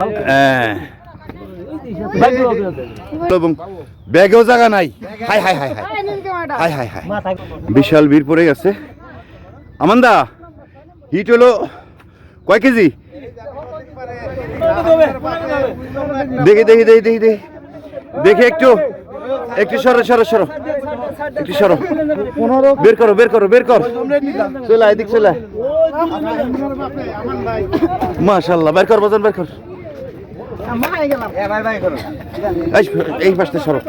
হ্যাঁ। ব্যাগেও জায়গা নাই। হাই হাই হাই হাই। হাই হাই হাই। বিশাল ভিড় পড়ে গেছে। আমান্দা হিট হলো কয় কেজি? দেখি দেখি দেখি দেখি দেখি। দেখি একটু। একটু সরো সরো সরো। একটু সরো। বের করো বের করো বের কর। চলে এদিক চলে। মাশাল্লাহ বের কর বাজান বের কর। এই, এই সরো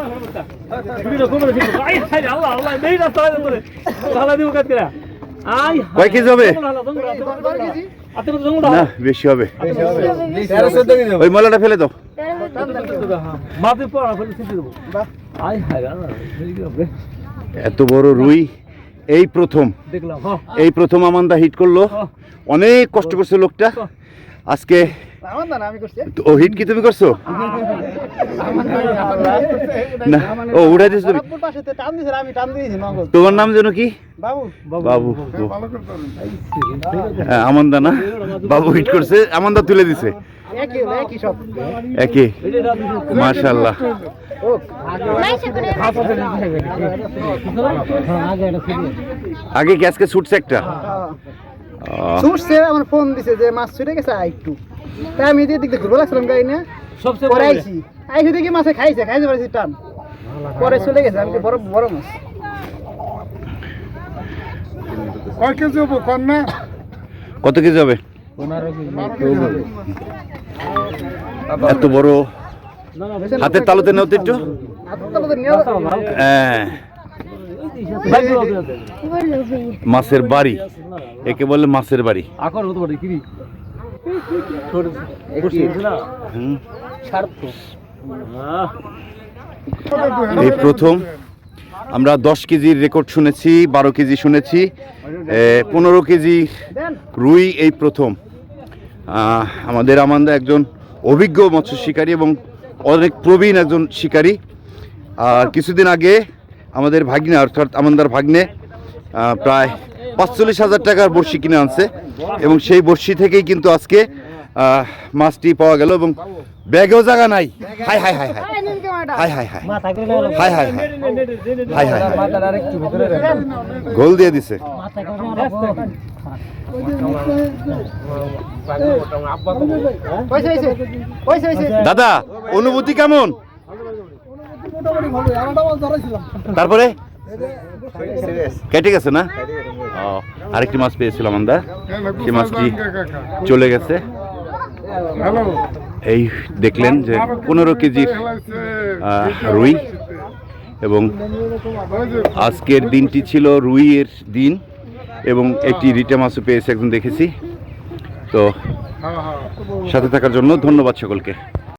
কয় কেজি হবে না বেশি হবে ওই ময়লাটা ফেলে দাও এত বড় রুই এই প্রথম। হ্যাঁ। এই প্রথম আমান্দা হিট করল। অনেক কষ্ট করছে লোকটা। আজকে ও হিট কি তুমি করছ? না ও উঠাই দিছো তুমি। তোমার নাম যেন কি? বাবু। হ্যাঁ, না? বাবু হিট করছে আমান্দা তুলে দিছে। একে মাশাল্লাহ আগে কি আজকে ছুটছে একটা? ছুটছে আমার ফোন দিছে যে মাছ ছুটে গেছে একটু। আমি এদিকে দিক ঘুরবো লাগছিলাম গাড়ি না সবচেয়ে পরে বড় আইছি। দেখি মাছে খাইছে খাইছে পারছি টান পরে চলে গেছে আমি বড় বড় মাছ। কয় কেজি হব না? কত কেজি হবে? এত বড়? হাতের তালুতে নেও তো একটু। হ্যাঁ, মাছের বাড়ি। একে বলে মাছের বাড়ি। আকর হতে পারে এই প্রথম। আমরা দশ কেজির রেকর্ড শুনেছি বারো কেজি শুনেছি পনেরো কেজি রুই এই প্রথম। আমাদের আমান্দা একজন অভিজ্ঞ মৎস্য শিকারী এবং অনেক প্রবীণ একজন শিকারী। আর কিছুদিন আগে আমাদের ভাগ্নে অর্থাৎ আমান্দার ভাগ্নে প্রায় পাঁচচল্লিশ হাজার টাকার বড়শি কিনে আনছে এবং সেই বড়শি থেকেই কিন্তু আজকে মাছটি পাওয়া গেল এবং ব্যাগেও জায়গা নাই। হাই হাই হাই হাই। হাই হাই হাই। হাই হাই হাই। হাই হাই হাই। গোল দিয়ে দিছে। পয়সা হয়েছে পয়সা হয়েছে দাদা অনুভূতি কেমন? তারপরে? কেটে গেছে না? ও, আরেকটি মাছ পেয়েছিলাম আমরা সেই মাছটি চলে গেছে। এই দেখলেন যে পনেরো কেজির রুই এবং আজকের দিনটি ছিল রুইয়ের দিন এবং একটি রিটা মাছও পেয়েছে একজন দেখেছি। তো সাথে থাকার জন্য ধন্যবাদ সকলকে।